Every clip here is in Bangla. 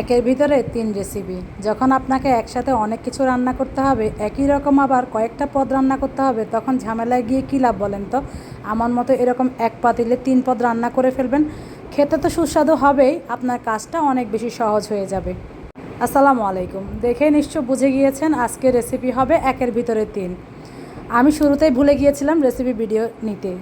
একের ভিতরে তিন রেসিপি যখন আপনাকে একসাথে অনেক কিছু রান্না করতে হবে, একই রকম আবার কয়েকটা পদ রান্না করতে হবে, তখন ঝামেলায় গিয়ে কী লাভ বলেন তো? আমার মতো এরকম এক পাতিলে তিন পদ রান্না করে ফেলবেন। খেতে তো সুস্বাদু হবেই, আপনার কাজটা অনেক বেশি সহজ হয়ে যাবে। আসসালামু আলাইকুম। দেখে নিশ্চয় বুঝে গিয়েছেন আজকে রেসিপি হবে একের ভিতরে তিন। আমি শুরুতেই ভুলে গিয়েছিলাম রেসিপি ভিডিও নিতে।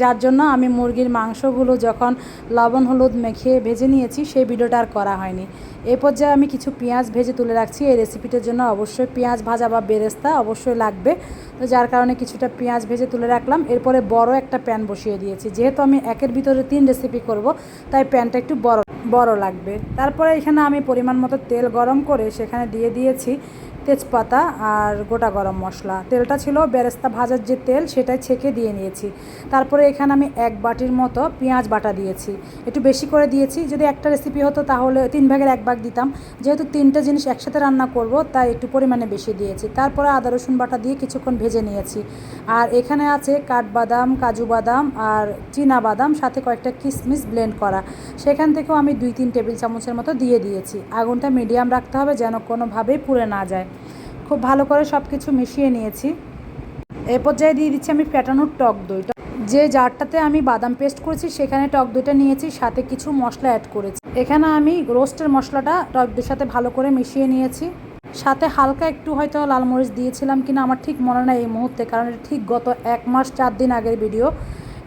যার জন্য আমি মুরগির মাংসগুলো যখন লবণ, হলুদ মেখে ভেজে নিয়েছি, সেই ভিডিওটা আর করা হয়নি। এই পর্যায়ে আমি কিছু পেঁয়াজ ভেজে তুলে রাখছি। এই রেসিপিটার জন্য অবশ্যই পেঁয়াজ ভাজা বা বেরেস্তা অবশ্যই লাগবে। তো যার কারণে কিছুটা পেঁয়াজ ভেজে তুলে রাখলাম। এরপরে বড় একটা প্যান বসিয়ে দিয়েছি। যেহেতু আমি একের ভিতরে তিন রেসিপি করব, তাই প্যানটা একটু বড় বড় লাগবে। তারপরে এখানে আমি পরিমাণ মতো তেল গরম করে সেখানে দিয়ে দিয়েছি তেজপাতা আর গোটা গরম মশলা। তেলটা ছিল বেরেস্তা ভাজার যে তেল, সেটাই ছেঁকে দিয়ে নিয়েছি। তারপরে এখানে আমি এক বাটির মতো পেঁয়াজ বাটা দিয়েছি। একটু বেশি করে দিয়েছি। যদি একটা রেসিপি হতো তাহলে তিন ভাগের এক ভাগ দিতাম। যেহেতু তিনটে জিনিস একসাথে রান্না করব, তাই একটু পরিমাণে বেশি দিয়েছি। তারপরে আদা, রসুন বাটা দিয়ে কিছুক্ষণ ভেজে নিয়েছি। আর এখানে আছে কাঠবাদাম, কাজু বাদাম আর চীনা বাদাম, সাথে কয়েকটা কিশমিশ ব্লেন্ড করা। সেখান থেকেও আমি দুই, তিন টেবিল চামচের মতো দিয়ে দিয়েছি। আগুনটা মিডিয়াম রাখতে হবে যেন কোনোভাবেই পুড়ে না যায়। খুব ভালো করে সব কিছু মিশিয়ে নিয়েছি। এ পর্যায়ে দিয়ে দিচ্ছি আমি ফ্যাটানোর টক দই যে জারটাতে আমি বাদাম পেস্ট করেছি, সেখানে টক দইটা নিয়েছি, সাথে কিছু মশলা অ্যাড করেছি। এখানে আমি রোস্টের মশলাটা টক দইয়ের সাথে ভালো করে মিশিয়ে নিয়েছি। সাথে হালকা একটু হয়তো লাল মরিচ দিয়েছিলাম কিনা, আমার ঠিক মনে নাই এই মুহূর্তে, কারণ এটা ঠিক গত এক মাস, চার দিন আগের ভিডিও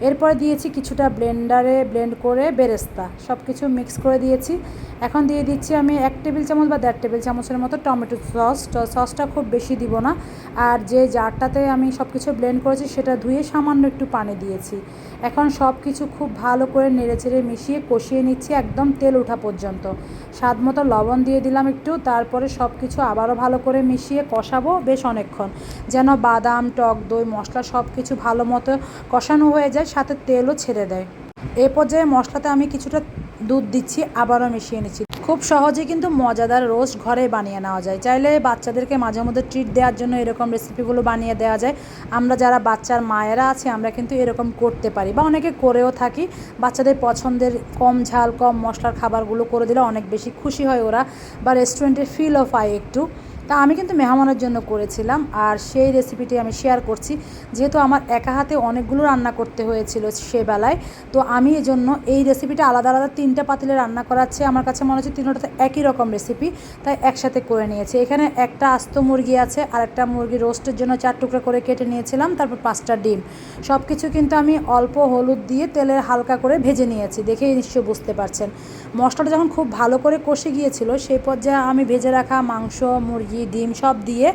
এরপরে দিয়েছি কিছুটা ব্লেন্ডারে ব্লেন্ড করে বেরেস্তা। সব কিছু মিক্স করে দিয়েছি। এখন দিয়ে দিচ্ছি আমি এক টেবিল চামচ বা দেড় টেবিল চামচের মতো টমেটো সস। সসটা খুব বেশি দিব না। আর যে জারটাতে আমি সব কিছু ব্লেন্ড করেছি সেটা ধুয়ে সামান্য একটু পানি দিয়েছি। এখন সব কিছু খুব ভালো করে নেড়েচেড়ে মিশিয়ে কষিয়ে নিচ্ছি একদম তেল ওঠা পর্যন্ত। স্বাদ মতো লবণ দিয়ে দিলাম একটু, তারপরে সব কিছু আবারও ভালো করে মিশিয়ে কষাবো বেশ অনেকক্ষণ। যেন বাদাম, টক দই, মশলা সব কিছু ভালো মতো কষানো হয়ে যায়, সাথে তেলও ছেড়ে দেয়। এ পর্যায়ে মশলাতে আমি কিছুটা দুধ দিচ্ছি, আবারও মিশিয়ে নিচ্ছি। খুব সহজে কিন্তু মজাদার রোস্ট ঘরে বানিয়ে নেওয়া যায়। চাইলে বাচ্চাদেরকে মাঝে মধ্যে ট্রিট দেওয়ার জন্য এরকম রেসিপিগুলো বানিয়ে দেওয়া যায়। আমরা যারা বাচ্চার মায়েরা আছে, আমরা কিন্তু এরকম করতে পারি বা অনেকে করেও থাকি। বাচ্চাদের পছন্দের কম ঝাল, কম মশলার খাবারগুলো করে দিলে অনেক বেশি খুশি হয় ওরা বা রেস্টুরেন্টের ফিলও পায় একটু। তা আমি কিন্তু মেহমানের জন্য করেছিলাম আর সেই রেসিপিটি আমি শেয়ার করছি। যেহেতু আমার একা হাতে অনেকগুলো রান্না করতে হয়েছিল সে বেলায়, তো আমি এজন্য এই রেসিপিটা আলাদা আলাদা তিনটা পাতিলে রান্না করাচ্ছে। আমার কাছে মনে হচ্ছে তিনটাতে একই রকম রেসিপি তাই একসাথে করে নিয়েছি। এখানে একটা আস্ত মুরগি আছে, আর একটা মুরগি রোস্টের জন্য চার টুকরা করে কেটে নিয়েছিলাম, তারপর পাঁচটা ডিম। সব কিছু কিন্তু আমি অল্প হলুদ দিয়ে তেলে হালকা করে ভেজে নিয়েছি, দেখেই নিশ্চয় বুঝতে পারছেন। মশলাটা যখন খুব ভালো করে কষে গিয়েছিল, সেই পর্যায়ে আমি ভেজে রাখা মাংস, মুরগি মুরগি ডিম সব দিয়ে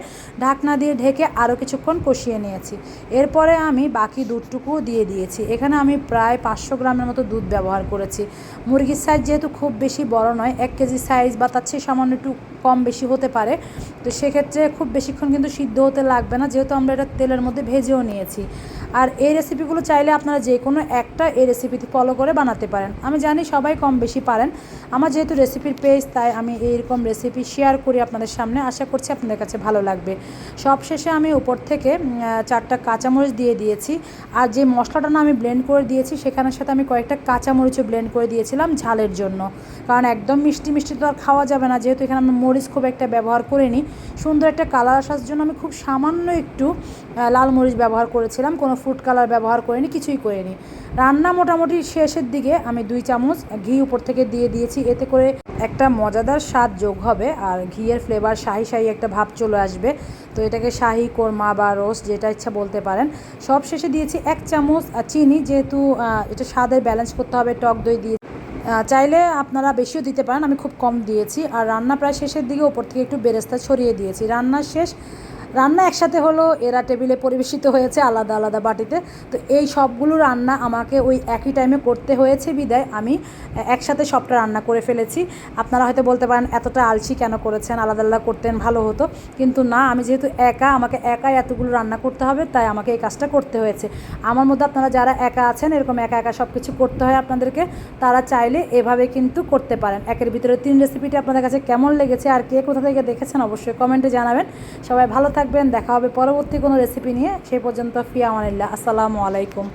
ঢাকনা দিয়ে ঢেকে আরও কিছুক্ষণ কষিয়ে নিয়েছি। এরপরে আমি বাকি দুধটুকুও দিয়ে দিয়েছি। এখানে আমি প্রায় পাঁচশো গ্রামের মতো দুধ ব্যবহার করেছি। মুরগির সাইজ যেহেতু খুব বেশি বড় নয়, এক কেজি সাইজ বা তার চেয়ে সামান্য একটু কম বেশি হতে পারে, তো সেক্ষেত্রে খুব বেশিক্ষণ কিন্তু সিদ্ধ হতে লাগবে না, যেহেতু আমরা এটা তেলের মধ্যে ভেজেও নিয়েছি। আর এই রেসিপিগুলো চাইলে আপনারা যে কোনো একটা এই রেসিপিটি ফলো করে বানাতে পারেন। আমি জানি সবাই কম বেশি পারেন। আমার যেহেতু রেসিপির পেজ তাই আমি এইরকম রেসিপি শেয়ার করি আপনাদের সামনে। আশা করছি, আপনাদের কাছে ভালো লাগবে। সব শেষে আমি উপর থেকে চারটা কাঁচামরিচ দিয়ে দিয়েছি। আর যে মশলাটা না আমি ব্লেন্ড করে দিয়েছি সেখানের সাথে আমি কয়েকটা কাঁচামরিচও ব্লেন্ড করে দিয়েছিলাম ঝালের জন্য। কারণ একদম মিষ্টি মিষ্টি তো আর খাওয়া যাবে না, যেহেতু এখানে আমি মরিচ খুব একটা ব্যবহার করিনি। সুন্দর একটা কালার আসার জন্য আমি খুব সামান্য একটু লাল মরিচ ব্যবহার করেছিলাম। কোনো ফুড কালার ব্যবহার করিনি, কিছুই করিনি। রান্না মোটামুটি শেষের দিকে আমি দুই চামচ ঘি উপর থেকে দিয়ে দিয়েছি। এতে করে একটা মজাদার স্বাদ যোগ হবে, আর ঘিয়ের ফ্লেভার শাহি শাহি একটা ভাব চলে আসবে। তো এটাকে শাহি, কোরমা বা রোস্ট যেটা ইচ্ছা বলতে পারেন। সব শেষে দিয়েছি এক চামচ চিনি যেহেতু এটা স্বাদের ব্যালেন্স করতে হবে, টক দই দিয়ে। চাইলে আপনারা বেশিও দিতে পারেন, আমি খুব কম দিয়েছি। আর রান্না প্রায় শেষের দিকে, ওপর থেকে একটু বেরেস্তা ছড়িয়ে দিয়েছি। রান্না শেষ রান্না একসাথে হলো, এরা টেবিলে পরিবেশিত হয়েছে আলাদা আলাদা বাটিতে। তো এই সবগুলো রান্না আমাকে ওই একই টাইমে করতে হয়েছে বিদায়। আমি একসাথে সবটা রান্না করে ফেলেছি। আপনারা হয়তো বলতে পারেন, এতটা আলসি কেন করেছেন? আলাদা আলাদা করতেন, ভালো হতো। কিন্তু না, আমি যেহেতু একা, আমাকে একাই এতগুলো রান্না করতে হবে, তাই আমাকে এই কাজটা করতে হয়েছে। আমার মধ্যে আপনারা যারা একা আছেন, এরকম একা একা সব কিছু করতে হয় আপনাদেরকে, তারা চাইলে এভাবে কিন্তু করতে পারেন। একের ভিতরে তিন রেসিপিটি আপনাদের কাছে কেমন লেগেছে, আর কে কোথা থেকে দেখেছেন, অবশ্যই কমেন্টে জানাবেন। সবাই ভালো থাকবেন দেখা হবে পরবর্তী কোনো রেসিপি নিয়ে। সেই পর্যন্ত ফিয়া আমানিল্লা আসসালামু আলাইকুম।